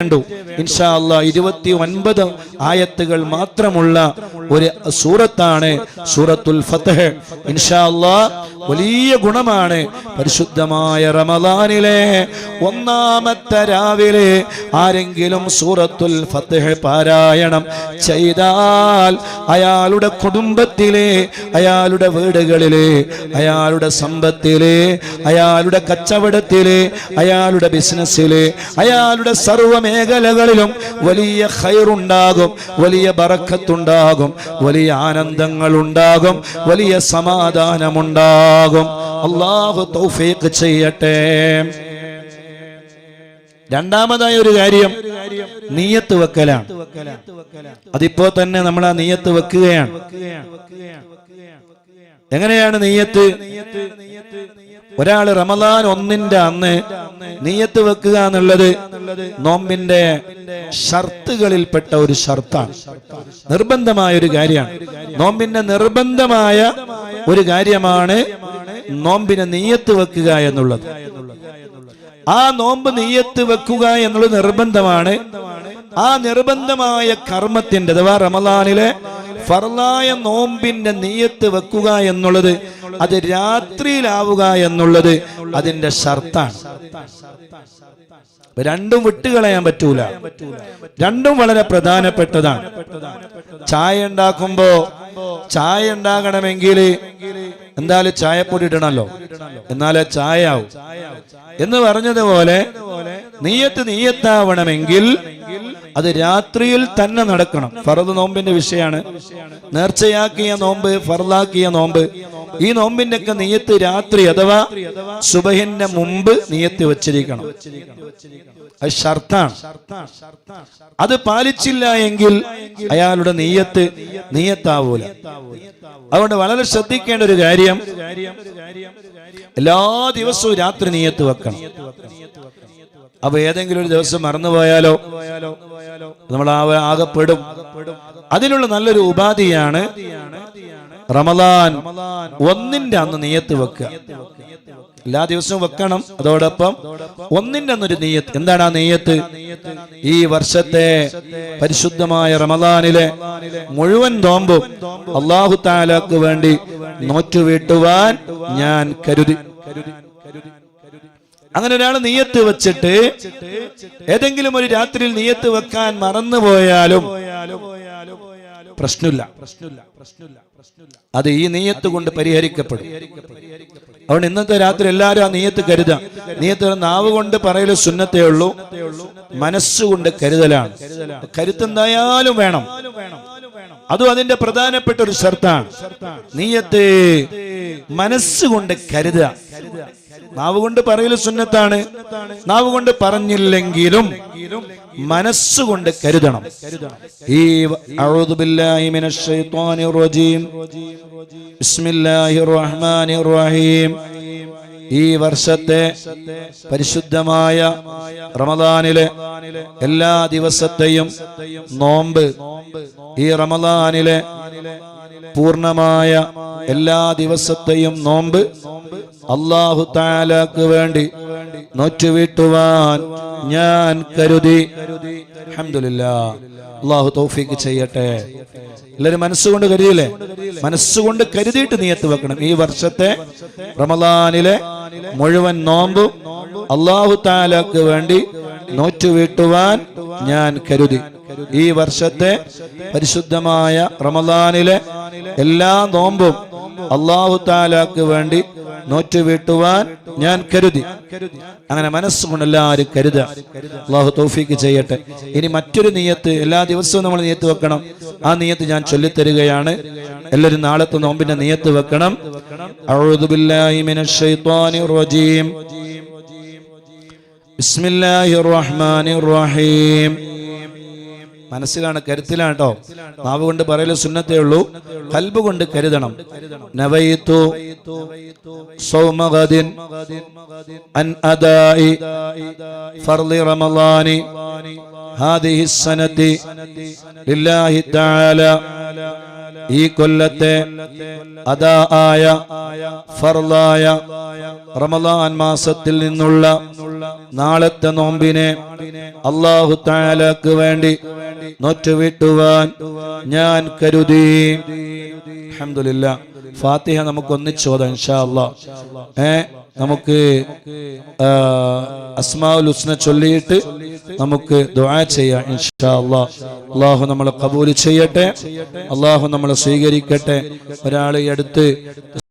വേണ്ടു ഇൻഷാ അല്ലാ ഇരുപത്തി ഒൻപത് ആയത്തുകൾ മാത്രമുള്ള ഒരു സൂറത്താണ് സൂറത്തുൽ ഫത്തഹ് ഇൻഷാ അല്ലാ വലിയ ഗുണമാണ് പരിശുദ്ധമായ റമദാനിലെ ഒന്നാമത്തെ രാവിലെ ആരെങ്കിലും സൂറത്തുൽ ഫത്തഹ് പാരായണം ചെയ്താൽ അയാളുടെ കുടുംബത്തിലെ അയാളുടെ വീടുകളിലെ അയാളുടെ സമ്പത്തിലെ അയാളുടെ കച്ചവടത്തിലെ അയാളുടെ ബിസിനസ്സിലെ അയാളുടെ സർവ മേഖലകളിലും വലിയ ഹൈറുണ്ടാകും വലിയ ബറക്കത്തുണ്ടാകും വലിയ ആനന്ദങ്ങൾ ഉണ്ടാകും വലിയ സമാധാനമുണ്ടാകും. അള്ളാഹു തൗഫീഖ് ചെയ്യട്ടെ. രണ്ടാമതായ ഒരു കാര്യം നീയത്ത് വെക്കലാണ്. അതിപ്പോ തന്നെ നമ്മൾ ആ നീയത്ത് വെക്കുകയാണ്. എങ്ങനെയാണ് നീയത്ത്? ഒരാൾ റമദാൻ ഒന്നിന്റെ അന്ന് നീയത്ത് വെക്കുക എന്നുള്ളത് നോമ്പിന്റെ ഷർത്തുകളിൽപ്പെട്ട ഒരു ഷർത്താണ്. നിർബന്ധമായ ഒരു കാര്യമാണ്. നോമ്പിന്റെ നിർബന്ധമായ ഒരു കാര്യമാണ് നോമ്പിനെ നീയത്ത് വെക്കുക എന്നുള്ളത്. ആ നോമ്പ് നീയത്ത് വെക്കുക എന്നുള്ളത് നിർബന്ധമാണ്. ആ നിർബന്ധമായ കർമ്മത്തിന്റെ അഥവാ റമദാനിലെ ഫർലായ നോമ്പിന്റെ നീയത്ത് വെക്കുക എന്നുള്ളത് അത് രാത്രിയിലാവുക എന്നുള്ളത് അതിന്റെ ഷർത്താണ്. രണ്ടും വിട്ടുകളയാൻ പറ്റൂല. രണ്ടും വളരെ പ്രധാനപ്പെട്ടതാണ്. ചായ ഉണ്ടാക്കുമ്പോ ചായ ഉണ്ടാകണമെങ്കിൽ എന്തായാലും ചായപ്പൊടി ഇടണല്ലോ. എന്നാലേ ചായ ആവും എന്ന് പറഞ്ഞതുപോലെ നീയത്ത് നീയത്താവണമെങ്കിൽ അത് രാത്രിയിൽ തന്നെ നടക്കണം. ഫറദ് നോമ്പിന്റെ വിഷയമാണ്. നേർച്ചയാക്കിയ നോമ്പ് ഫറദാക്കിയ നോമ്പ് ഈ നോമ്പിന്റെ ഒക്കെ നീയത്ത് രാത്രി അഥവാ സുബഹിന്റെ മുമ്പ് നീയത്ത് വെച്ചിരിക്കണം. അത് ഷർത്താണ് അത് പാലിച്ചില്ല എങ്കിൽ അയാളുടെ നീയത്ത് നീയത്താവൂല. അതുകൊണ്ട് വളരെ ശ്രദ്ധിക്കേണ്ട ഒരു കാര്യം എല്ലാ ദിവസവും രാത്രി നീയത്ത് വെക്കണം. അപ്പൊ ഏതെങ്കിലും ഒരു ദിവസം മറന്നുപോയാലോ? നമ്മൾ ആകപ്പെടും. അതിനുള്ള നല്ലൊരു ഉപാധിയാണ് റമദാൻ ഒന്നിന്റെ അന്ന് നീയത്ത് വെക്കുക. എല്ലാ ദിവസവും വെക്കണം. അതോടൊപ്പം ഒന്നിന്റെ അന്നൊരു നെയ്യത്ത് എന്താണ് ആ നെയ്യത്ത് ഈ വർഷത്തെ പരിശുദ്ധമായ റമദാനിലെ മുഴുവൻ നോമ്പും അള്ളാഹു താലാക്ക് വേണ്ടി നോറ്റുവീട്ടുവാൻ ഞാൻ കരുതി. അങ്ങനെ ഒരാൾ നീയത്ത് വെച്ചിട്ട് ഏതെങ്കിലും ഒരു രാത്രിയിൽ നീയത്ത് വെക്കാൻ മറന്നുപോയാലും പ്രശ്നമില്ല. അത് ഈ നീയത്ത് കൊണ്ട് പരിഹരിക്കപ്പെടും. അതുകൊണ്ട് ഇന്നത്തെ രാത്രി എല്ലാവരും ആ നീയത്ത് കരുതാം. നീയത്ത് നാവ് കൊണ്ട് പറയൽ സുന്നത്തേ ഉള്ളൂ. മനസ്സുകൊണ്ട് കരുതലാണ്. കരുത്തെന്തായാലും വേണം. അതും അതിന്റെ പ്രധാനപ്പെട്ട ഒരു ഷർത്താണ്. നീയത്ത് മനസ്സുകൊണ്ട് കരുതുക നാവ് കൊണ്ട് പറയൽ സുന്നത്താണ്. നാവ് കൊണ്ട് പറഞ്ഞില്ലെങ്കിലും മനസ്സുകൊണ്ട് കരുതണം. ഈ ഈ വർഷത്തെ പരിശുദ്ധമായ റമദാനിലെ എല്ലാ ദിവസത്തെയും നോമ്പ്. ഈ റമദാനിലെ പൂർണമായ എല്ലാ ദിവസത്തെയും നോമ്പ് അള്ളാഹു താലാക്ക് വേണ്ടി നോറ്റുവീട്ടുവാൻ ഞാൻ കരുതി. അള്ളാഹു തൗഫീക്ക് ചെയ്യട്ടെ. എല്ലാരും മനസ്സുകൊണ്ട് കരുതിയില്ലേ? മനസ്സുകൊണ്ട് കരുതിയിട്ട് നീയത്ത് വെക്കണം. ഈ വർഷത്തെ റമദാനിലെ മുഴുവൻ നോമ്പും അള്ളാഹു താലാക്ക് വേണ്ടി നോറ്റുവീട്ടുവാൻ ഞാൻ കരുതി. ഈ വർഷത്തെ പരിശുദ്ധമായ റമദാനിലെ എല്ലാ നോമ്പും അള്ളാഹു താലാക്ക് വേണ്ടി നോറ്റുവീട്ടുവാൻ ഞാൻ കരുതി. അങ്ങനെ മനസ്സുകൊണ്ട് എല്ലാവരും കരുത. അള്ളാഹു തൗഫീക്ക് ചെയ്യട്ടെ. ഇനി മറ്റൊരു നീയത്ത് എല്ലാ ദിവസവും നമ്മൾ നീയത്ത് വെക്കണം. ആ നീയത്ത് ഞാൻ ചൊല്ലിത്തരികയാണ്. എല്ലാവരും നാളത്തെ നോമ്പിന്റെ നീയത്ത് വെക്കണം. ബിസ്മില്ലാഹിർ റഹ്മാനിർ റഹീം. മനസ്സിലാണ് കരുത്തിലാണ് കേട്ടോ നാവ് കൊണ്ട് പറയൽ സുന്നത്തേ ഉള്ളൂ. കൽബ് കൊണ്ട് കരുതണം. നവയിത്തു സൗമഗദിൻ അൻ അദായി ഫർളി റമളാനി ഹാദിഹി സനതി ലില്ലാഹി തആല ഈ കൊല്ലത്തെ അദാ ആയ ഫർലായ റമളാൻ മാസത്തിൽ നിന്നുള്ള നാളത്തെ നോമ്പിനെ അള്ളാഹു താലാക്ക് വേണ്ടി നൊറ്റുവിട്ടുവാൻ ഞാൻ കരുതി. അഹമ്മദില്ല ഫാത്തിഹ നമുക്ക് ഒന്നിച്ചോതാം ഇൻഷാ അള്ളാ ഏ നമുക്ക് അസ്മാഉൽ ഹുസ്ന ചൊല്ലിയിട്ട് നമുക്ക് ദുആ ചെയ്യാം ഇൻഷാ അള്ളാ അള്ളാഹു നമ്മളെ കബൂൽ ചെയ്യട്ടെ. അള്ളാഹു നമ്മളെ സ്വീകരിക്കട്ടെ. ഒരാൾ ഈ അടുത്ത്